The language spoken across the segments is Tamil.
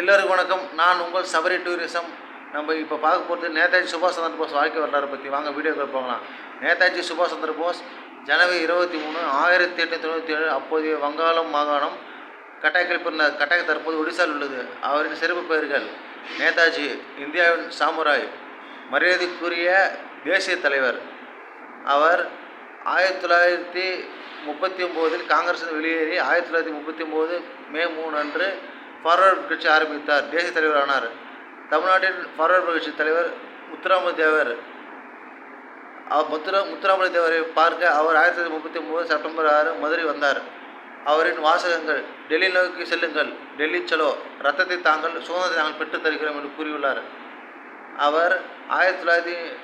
எல்லோருக்கும் வணக்கம். நான் உங்கள் சபரி டூரிசம். நம்ம இப்போ பார்க்க போகிறது நேதாஜி சுபாஷ் சந்திர போஸ் வாழ்க்கை வரலாறு பற்றி வாங்க வீடியோக்கள் போகலாம். நேதாஜி சுபாஷ் சந்திர போஸ் ஜனவரி இருபத்தி மூணு ஆயிரத்தி எட்நூற்றி தொண்ணூற்றி ஏழு அப்போதைய வங்காளம் மாகாணம் கட்டாக்கில் பிறந்த கட்டாக் தற்போது ஒடிசாவில் உள்ளது. அவரின் சிறப்பு பெயர்கள் நேதாஜி இந்தியாவின் சாமுராய் மரியாதைக்குரிய தேசிய தலைவர். அவர் ஆயிரத்தி தொள்ளாயிரத்தி முப்பத்தி ஒம்போதில் காங்கிரஸ் வெளியேறி ஆயிரத்தி தொள்ளாயிரத்தி முப்பத்தி ஒம்போது மே மூணு அன்று ஃபார்வர்ட் கட்சி ஆரம்பித்தார். தேசிய தலைவரானார். தமிழ்நாட்டின் ஃபார்வர்ட் கட்சி தலைவர் முத்துராம தேவர். அவர் முத்துரா முத்துராமலிங்க தேவரை பார்க்க அவர் ஆயிரத்தி தொள்ளாயிரத்தி முப்பத்தி மூணு செப்டம்பர் ஆறு மதுரை வந்தார். அவரின் வாசகங்கள் டெல்லி நோக்கி செல்லுங்கள் டெல்லி செலோ ரத்தத்தை தாங்கள் சுதந்திரத்தை நாங்கள் பெற்றுத் தருகிறோம் என்று கூறியுள்ளார். அவர் ஆயிரத்தி தொள்ளாயிரத்தி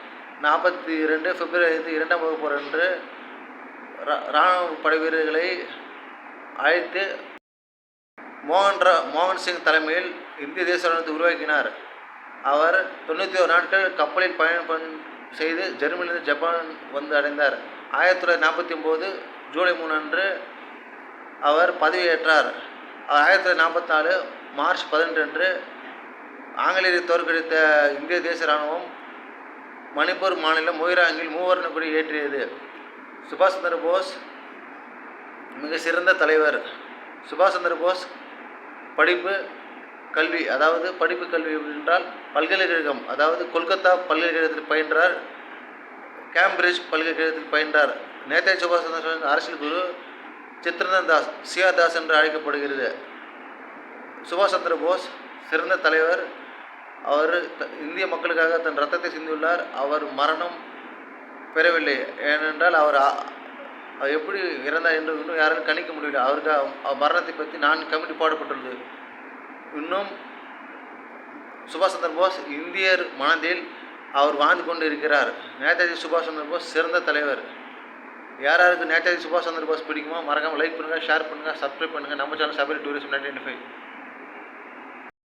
நாற்பத்தி இரண்டு பிப்ரவரி ஐந்து இரண்டாம் வகுப்பு அன்று ரா- இராணுவ படை வீரர்களை அழைத்து மோகன் ரா மோகன் சிங் தலைமையில் இந்திய தேச ராணுவத்தை உருவாக்கினார். அவர் தொண்ணூற்றி ஒரு நாட்கள் கப்பலில் பயணம் செய்து ஜெர்மனியிலிருந்து ஜப்பான் வந்து அடைந்தார். ஆயிரத்தி தொள்ளாயிரத்தி நாற்பத்தி ஒம்பது ஜூலை மூணு அன்று அவர் பதவியேற்றார். அவர் ஆயிரத்தி தொள்ளாயிரத்தி நாற்பத்தி நாலு மார்ச் பதினெட்டு அன்று ஆங்கிலேயரை தோற்கடித்த இந்திய தேச இராணுவம் மணிப்பூர் மாநிலம் மொயிராங்கில் மூவர்ண கொடி ஏற்றியது. சுபாஷ் சந்திர போஸ் மிக சிறந்த தலைவர். சுபாஷ் சந்திர போஸ் படிப்பு கல்வி அதாவது படிப்பு கல்வி என்றால் பல்கலைக்கழகம் அதாவது கொல்கத்தா பல்கலைக்கழகத்தில் பயின்றார் கேம்பிரிட்ஜ் பல்கலைக்கழகத்தில் பயின்றார். நேதாஜி சுபாஷ் சந்திரபோஸ் அரசியல் குரு சித்ரந்தன் தாஸ் சிஆர் தாஸ் என்று அழைக்கப்படுகிறது. சுபாஷ் சந்திர போஸ் சிறந்த தலைவர். அவர் த- இந்திய மக்களுக்காக தன் ரத்தத்தை சிந்தியுள்ளார். அவர் மரணம் பெறவில்லை. ஏனென்றால் அவர் அவர் எப்படி இறந்தார் என்று இன்னும் யாரும் கணிக்க முடியல. அவருக்கு மரணத்தை பற்றி நான் கமிட்டி பாடுபட்டுள்ளது. இன்னும் சுபாஷ் சந்திர போஸ் இந்தியர் மனதில் அவர் வாழ்ந்து கொண்டு இருக்கிறார் நேதாஜி சுபாஷ் சந்திர போஸ் சிறந்த தலைவர். யார் யாருக்கு நேதாஜி சுபாஷ் சந்திர போஸ் பிடிக்குமோ மறக்காமல் லைக் பண்ணுங்கள் ஷேர் பண்ணுங்கள் சப்ஸ்கிரைப் பண்ணுங்கள் நம்ம channel Sabari tourism ninety five